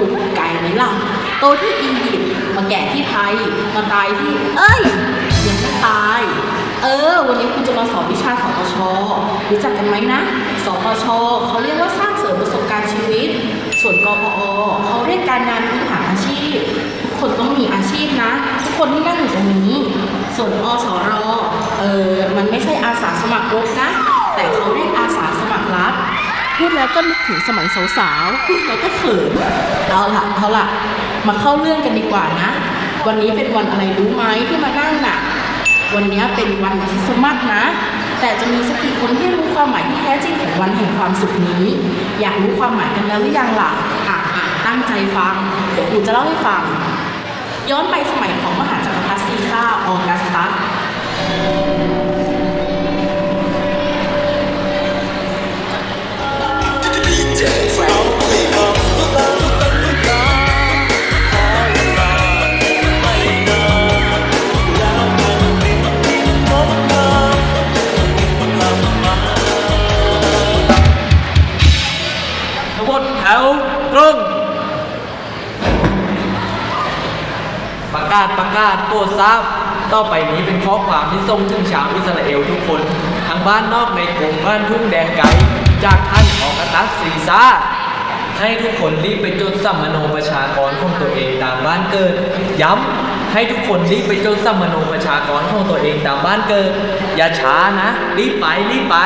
ราเอลไกลไหมล่ะ โตที่อียิปต์มาแก่ที่ไทย มาตายที่ เอ้ยยังไม่ตาย เออ วันนี้คุณจะมาสอนวิชาสปชรู้จักกันไหมนะสปชเขาเรียกว่าสร้างเสริมประสบการณ์ชีวิต ส่วนกพอเขาเรียกการงานพื้นฐานอาชีพทุกคนต้องมีอาชีพนะทุกคนที่นั่งอยู่ตรงนี้ ส่วนอสรเออมันไม่ใช่อาสาสมัครรบนะ แต่เขาเรียกอาสาสมัครรับ พูดแล้วก็นึกถึงสมัยสาวๆพูดแล้วก็เขินเอาละเอาละมาเข้าเรื่องกันดีกว่านะ วันนี้เป็นวันอะไรรู้ไหมที่มานั่งน่ะ วันนี้เป็นวันคริสต์มาสนะ แต่จะมีสักกี่คนที่รู้ความหมายที่แท้จริงของวันแห่งความสุขนี้ อยากรู้ความหมายกันแล้วหรือยังล่ะอะอะตั้งใจฟังเดี๋ยวครูจะเล่าให้ฟัง ย้อนไปสมัยของมหาจักรพรรดิซีซ่าออกัสตัส กาศประกาศโปรดทราบ ต่อไปนี้เป็นข้อความที่ส่งถึงชาวอิสราเอลทุกคนทั้งบ้านนอกในกรุงบ้านทุ่งแดนไกลจากท่านออกตัสซีซ่าให้ทุกคนรีบไปจดสัมมโนประชากรของตัวเองตามบ้านเกิด ย้ำให้ทุกคนรีบไปจดสัมมโนประชากรของตัวเองตามบ้านเกิด อย่าช้านะ รีบไปรีบไป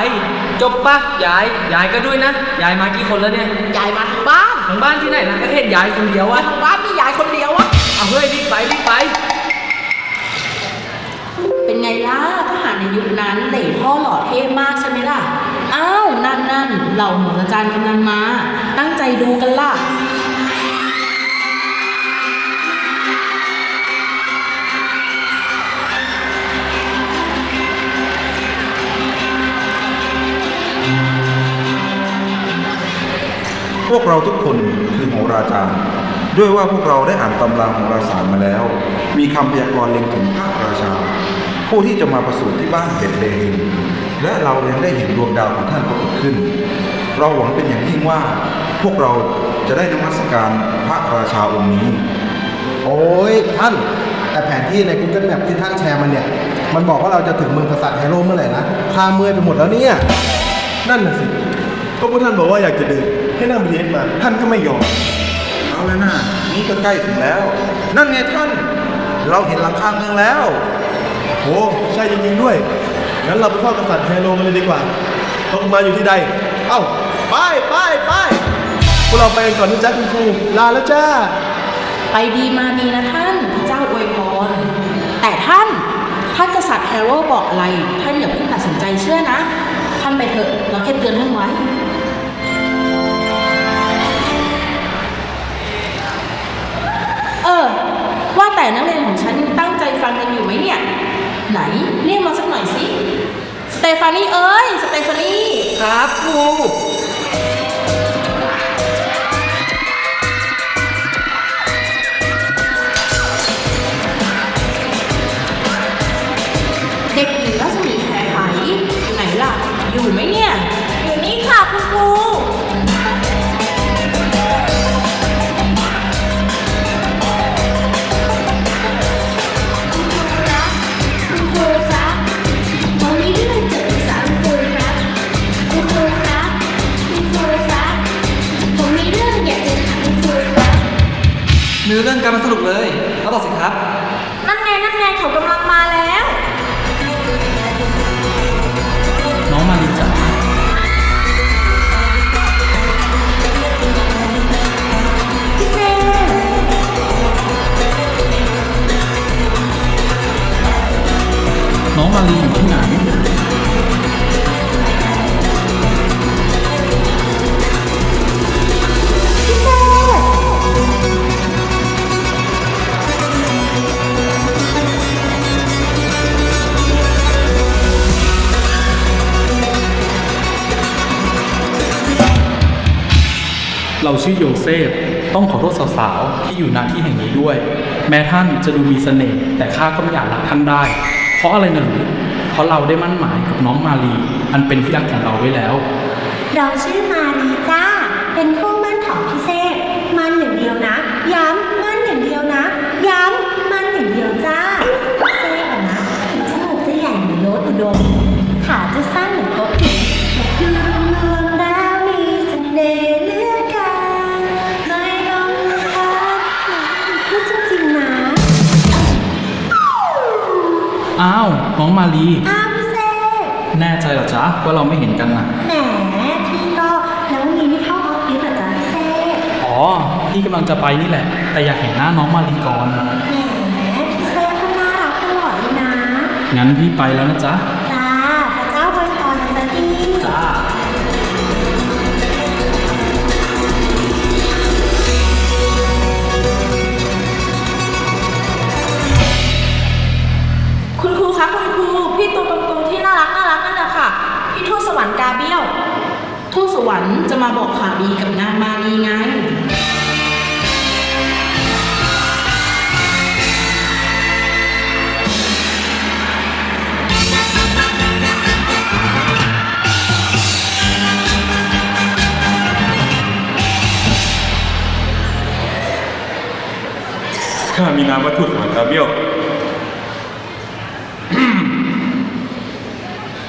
จบปะยายยายก็ด้วยนะยายมากี่คนแล้วเนี่ยยายมาทางบ้านทางบ้านที่ไหนนะก็เห็นยายคนเดียวว่าอะทางบ้านมียายคนเดียวอะเอาเฮ้ยรีบไปรีบไปเป็นไง ล่ะทหารในยุคนั้นเหล่พ่อหล่อเท่มากใช่ไหมล่ะ อ้าว นั่นนั่นเหล่าหมูอาจารย์กำลังมา ตั้งใจดูกันล่ะพวกเราทุกคนคือโหราจารย์ ด้วยว่าพวกเราได้อ่านตำราโหราศาสตร์มาแล้ว มีคำพยากรณ์เล็งถึงพระราชา ผู้ที่จะมาประสูติที่บ้านเบธเลเฮมและเรายังได้เห็นดวงดาวของท่านปรากฏขึ้น เราหวังเป็นอย่างยิ่งว่าพวกเราจะได้นมัสการพระราชาองค์นี้ โอ้ยท่าน แต่แผนที่ใน Google Map ที่ท่านแชร์มาเนี่ย มันบอกว่าเราจะถึงเมืองกษัตริย์ไฮโรเมื่อไหร่นะพาเมื่อยไปหมดแล้วเนี่ย นั่นน่ะสิก็พวกท่านบอกว่าอยากจะเดินให้นั่ง BTS มา ท่านก็ไม่ยอม เอาแล้วนะนี่ก็ใกล้ถึงแล้ว นั่นไงท่าน เราเห็นหลังคาเมืองแล้ว โอ้ใช่จริงๆด้วย งั้นเราไปเฝ้ากษัตริย์ไฮโลกันเลยดีกว่าต้องมาอยู่ที่ใด เอ้า ไปไปไปพวกเราไปกันก่อนนะจ๊ะคุณครู ลาแล้วจ้า ไปดีมาดีนะท่านพระเจ้าอวยพร แต่ท่านถ้ากษัตริย์แฮร์โร่บอกอะไร ท่านอย่าเพิ่งตัดสินใจเชื่อนะ ท่านไปเถอะ เราแค่เตือนท่านไว้เออ ว่าแต่นักเรียนของฉันตั้งใจฟังกันอยู่ไหมเนี่ย ไหน เรียกมาสักหน่อยสิ สเตฟานีเอ้ย สเตฟานีครับครูเด็กหญิงรัศมีแขไขอยู่ไหนล่ะ อยู่ไหมเนี่ย อยู่นี่ค่ะคุณครู มาสนุกเลย เอาต่อสิครับ เราชื่อโยเซฟ ต้องขอโทษสาวๆ ที่อยู่ณที่แห่งนี้ด้วย แม้ท่านจะดูมีเสน่ห์แต่ข้าก็ไม่อาจรักท่านได้ เพราะอะไรนะหรือเพราะเราได้มั่นหมายกับน้องมาลีอันเป็นที่รักของเราไว้แล้ว เราชื่อมารีจ้า องมาลีอ้าวพี่เซฟแน่ใจเหรอจ๊ะว่าเราไม่เห็นกันนะแหมพี่ก็แล้ววันนี้ไม่เข้าออฟฟิศเหรอจ๊ะพี่เซฟอ๋อพี่กำลังจะไปนี่แหละ แต่อยากเห็นหน้าน้องมาลีก่อนแหมพี่เซฟก็น่ารักตลอดเลยนะ งั้นพี่ไปแล้วนะจ๊ะ วรรค์จะมาบอกข่าวดีกับนางมาลีไง ข้ามีนามว่าทูตสวรรค์กาเบี้ยว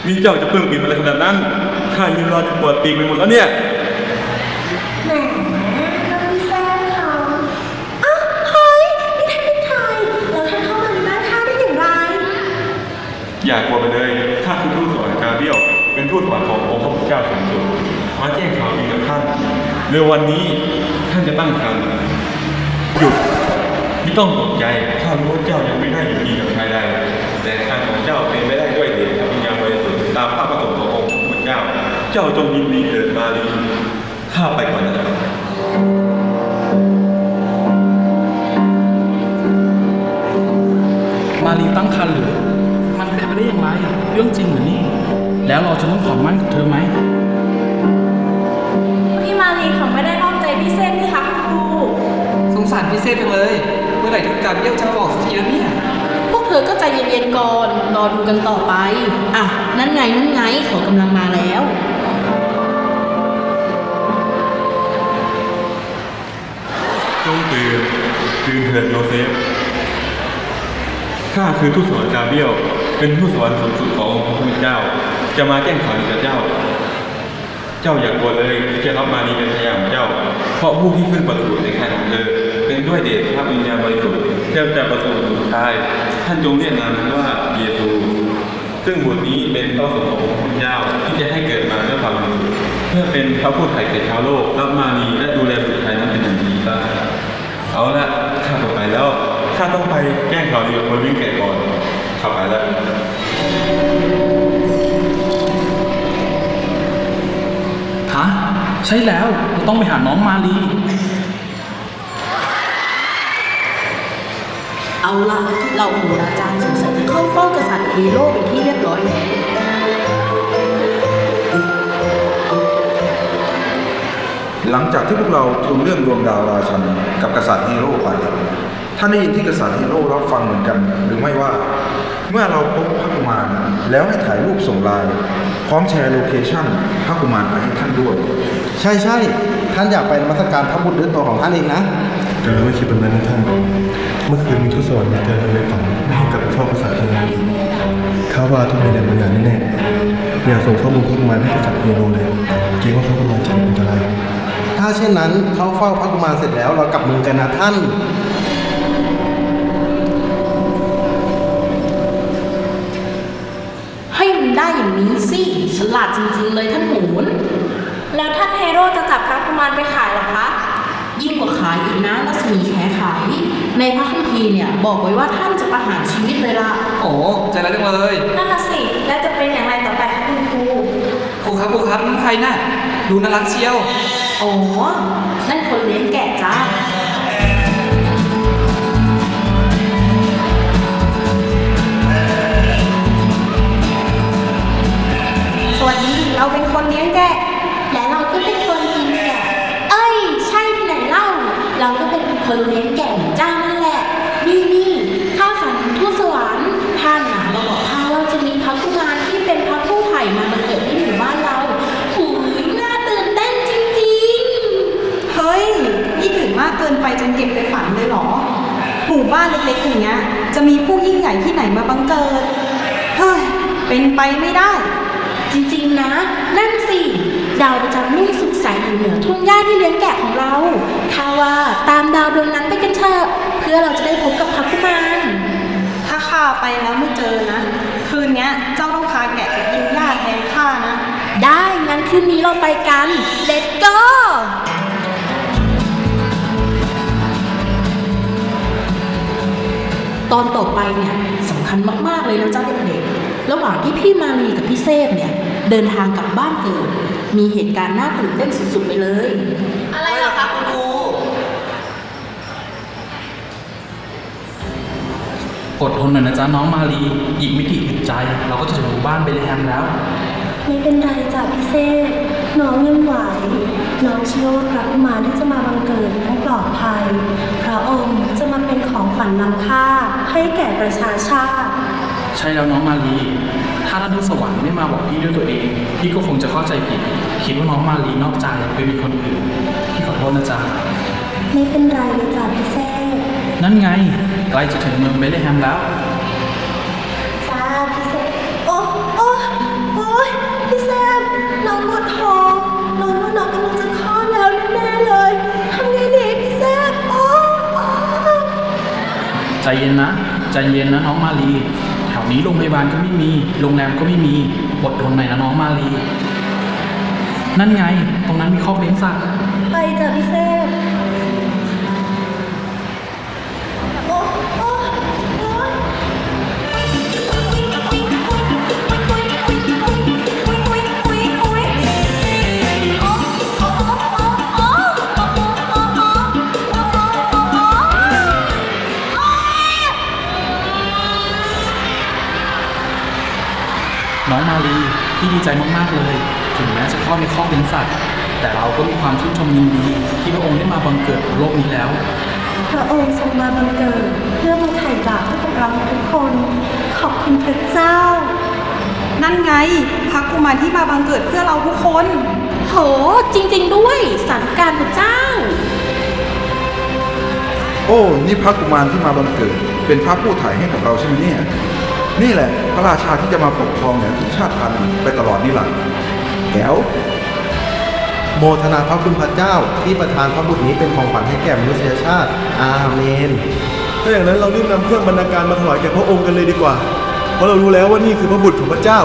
มีเจ้าจะเพิ่งบินอะไรขนาดนั้น ข้ายืนรอจนปวดปีกไปหมดแล้วเนี่ยแหมก็พี่เซฟเขาอ้าวเฮ้ยนี่ท่านเป็นใครแล้วท่านเข้ามาในบ้านข้าได้อย่างไร อย่ากลัวไปเลยข้าคือทูตสวรรค์กาเบียว เป็นทูตสวรรค์ขององค์พระผู้เจ้าสูงสุดมาแจ้งข่าวดีกับท่านเร็ววันนี้ท่านจะตั้งครรภ์หยุดไม่ต้องตกใจข้ารู้ว่าเจ้ายังไม่ได้อยู่ดีกับชายใด เจ้าจงยินดีเถิดมาลีข้าไปก่อนนะมาลีตั้งครรภ์หรือ มันเป็นไปได้อย่างไร เรื่องจริงหรือนี่ แล้วเราจะต้องขอมั่นกับเธอไหม พี่มาลีเขาไม่ได้นอกใจพี่เส้นนี่คะคุณครูสงสารพี่เซฟจังเลย เมื่อไหร่ที่การเบี้ยวจะมาบอกสักทีแล้วเนี่ยพวกเธอก็ใจเย็นๆก่อน รอดูกันต่อไป อะ นั่นไง นั่นไงเขากำลังมาแล้ว งตื่นตื่นเถิดโยเซฟ ข้าคือทูตสวรรค์กาเบียวเป็นทูตสวรรค์สูงสุดขององค์พระผู้เป็นเจ้า จะมาแจ้งข่าวดีกับเจ้า เจ้าอย่ากลัวเลยที่จะรับมานีเป็นพยานของเจ้า เพราะผู้ที่ขึ้นประสูติในคันของเธอเป็นด้วยเดชพระวิญญาณบริสุทธิ์เทพจะประสูติบุตรชาย ท่านจงเรียกนามนั้นว่าเยซู ซึ่งบุตรนี้เป็นพระสงฆ์ขององค์พระผู้เป็นเจ้าที่จะให้เกิดมาด้วยความบริสุทธิ์เพื่อเป็นพระผู้ไถ่แก่ชาวโลกรับมานีและดูแลบุตรชายนั้นเป็นอย่างดี เอาละข้าต้องไปแล้ว ข้าต้องไปแจ้งข่าวดีกับคนวิ่งแก่ก่อนข้าไปแล้ว ฮะใช่แล้วเราต้องไปหาน้องมาลี เอาล่ะเราโหราจารย์สงสัยจะเข้าเฝ้ากษัตริย์ฮีโร่เป็นที่เรียบร้อยแล้ว หลังจากที่พวกเราทูลเรื่องดวงดาวราชันกับกษัตริย์ฮีโร่ไป ท่านได้ยินที่กษัตริย์ฮีโร่รับฟังเหมือนกัน หรือไม่ว่า เมื่อเราพบพระกุมารแล้วให้ถ่ายรูปส่งไลน์พร้อมแชร์โลเคชั่นพระกุมารไปให้ท่านด้วย ใช่ใช่ท่านอยากไปนมัสการพระบุตรด้วยตัวของท่านเองนะ แต่เราไม่คิดแบบนั้นนะท่าน เมื่อคืนมีทูตสวรรค์มาเตือนเราในฝันไม่ให้กลับไปเฝ้ากษัตริย์เลยข้าว่าต้องมีแรงบันดาลแน่ๆอย่าส่งข้อมูลพวกมันให้กษัตริย์เฮโรเลยเกรงว่าเขากำลังจะเป็นอันตราย ถ้าเช่นนั้นเขาเฝ้าพระกุมารเสร็จแล้วเรากลับเมืองกันนะท่านให้มันได้อย่างนี้สิฉลาดจริงๆเลยท่านโหนแล้วท่านเฮโร่จะจับพระกุมารไปขายเหรอคะ ยิ่งกว่าขายอีกนะรัศมีแขขาย ในพระคัมภีร์เนี่ยบอกไว้ว่าท่านจะประหารชีวิตเลยล่ะโอ้ใจร้ายจังเลยนั่นน่ะสิแล้วจะเป็นอย่างไรต่อไปคะคุณครูครูครับครูครับนั่นใครน่ะดูน่ารักเชียว อ๋อ นั่นคนเลี้ยงแกะจ้า อย่างเงี้ย จะมีผู้ยิ่งใหญ่ที่ไหนมาบังเกิด เฮ้ย เป็นไปไม่ได้ จริงๆนะ นั่นสิ ดาวประจำรุ่งสุดใสอยู่เหนือทุ่งหญ้าที่เลี้ยงแกะของเราข้าว่าตามดาวดวงนั้นไปกันเถอะ เพื่อเราจะได้พบกับพระกุมารถ้าข้าไปแล้วไม่เจอนะ คืนเนี้ยเจ้าต้องพาแกะไปกินหญ้าแทนข้านะ ได้งั้นคืนนี้เราไปกัน Let's go ตอนต่อไปเนี่ยสำคัญมาก ๆ เลยนะจ๊ะเด็กๆ ระหว่างที่พี่มารีกับพี่เซฟเนี่ย เดินทางกลับบ้านเกิด มีเหตุการณ์น่าตื่นเต้นสุด ๆ ไปเลย อะไรเหรอครับคุณครูอดทนหน่อยนะจ๊ะน้องมาลีอีกไม่กี่อึดใจ เราก็จะถึงหมู่บ้านเบลแฮมแล้ว ไม่เป็นไรจ้ะพี่เซฟน้องยังไหว น้องเชื่อว่าพระกุมารที่จะมาบังเกิดต้องปลอดภัย พระองค์จะมาเป็นของขวัญนำค่าให้แก่ประชาชาติ ใช่แล้วน้องมาลี ถ้าท่านทูตสวรรค์ไม่มาบอกพี่ด้วยตัวเอง พี่ก็คงจะเข้าใจผิด คิดว่าน้องมาลีนอกใจไปมีคนอื่น พี่ขอโทษนะจ๊ะ ไม่เป็นไรเลยจ้ะพี่เซฟนั่นไง ใกล้จะถึงเมืองเบลแฮมแล้ว ใจเย็นนะ ใจเย็นนะน้องมาลีแถวนี้โรงพยาบาลก็ไม่มี โรงแรมก็ไม่มีอดทนหน่อยนะน้องมาลี นั่นไง ตรงนั้นมีคอกเลี้ยงสัตว์ ไปจ้ะพี่เซ น้องมาลีพี่ดีใจมากๆเลย ถึงแม้จะคลอดในคอกเลี้ยงสัตว์ แต่เราก็มีความชื่นชมยินดี ที่พระองค์ได้มาบังเกิดบนโลกนี้แล้ว พระองค์ทรงมาบังเกิดเพื่อมาไถ่บาปให้กับเราทุกคน ขอบคุณพระเจ้า นั่นไงพระกุมารที่มาบังเกิดเพื่อเราทุกคน โห จริง ๆ ด้วยสันการพระเจ้า โอ้ นี่พระกุมารที่มาบังเกิด เป็นพระผู้ถ่ายให้กับเราใช่ไหมเนี่ย นี่แหละพระราชาที่จะมาปกครองเหนือทุกชาติพันธุ์ไปตลอดนี่หลังแก้ว โมทนาพระคุณพระเจ้าที่ประทานพระบุตรนี้เป็นของขวัญให้แก่มนุษยชาติ อาเมน ถ้าอย่างนั้นเรารีบนำเครื่องบรรณาการมาถวายแก่พระองค์กันเลยดีกว่า เพราะเรารู้แล้วว่านี่คือพระบุตรของพระเจ้า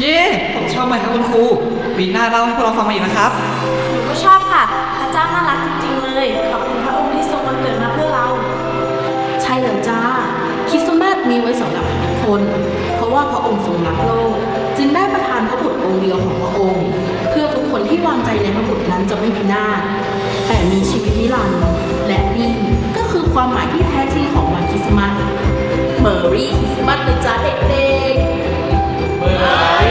เย้ผมชอบมากครับคุณครูปีหน้าเล่าให้พวกเราฟังมาอีกนะครับ คนที่วางในพระบุตรนั้นจะไม่พินาศแต่มีชีวิตนิรันดร์และนี่ก็คือความหมายที่แท้จริงของวันคริสต์มาสเมอรี่คริสต์มาสเลยจ้าเด็กๆ